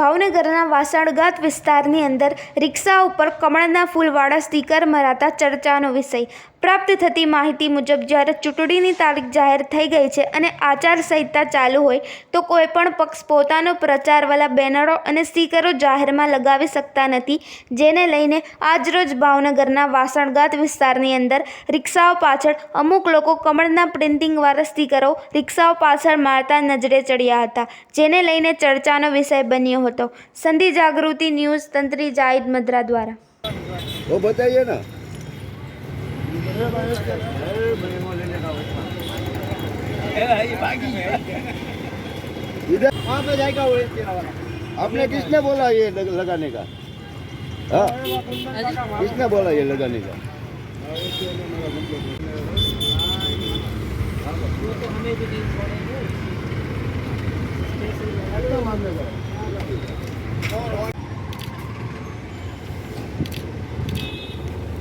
ભાવનગરના વાસણગાત વિસ્તારની અંદર રિક્ષા ઉપર કમળના ફૂલવાળા સ્ટીકર મરાતા ચર્ચાનો વિષય. પ્રાપ્ત થતી માહિતી મુજબ, જ્યારે ચૂંટણીની તારીખ જાહેર થઈ ગઈ છે અને આચારસંહિતા ચાલુ હોય, તો કોઈપણ પક્ષ પોતાનો પ્રચારવાળા બેનરો અને સ્ટીકરો જાહેરમાં લગાવી શકતા નથી. જેને લઈને આજરોજ ભાવનગરના વાસણગાત વિસ્તારની અંદર રિક્ષાઓ પાછળ અમુક લોકો કમળના પ્રિન્ટિંગવાળા સ્ટીકરો રિક્ષાઓ પાછળ મારતા નજરે ચડ્યા હતા. જેને લઈને ચર્ચાનો વિષય બન્યો હતો. સંધિ જાગૃતિ ન્યૂઝ તંત્રી જાહિદ મદ્રા દ્વારા वो बताइए ना इधर वहाँ पे जाएगा वो एक तेरा वाला आपने किसने बोला ये लग, लगाने का हाँ किसने बोला ये लगाने का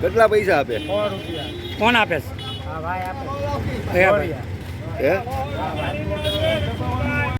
કેટલા પૈસા આપે? કોણ આપે છે?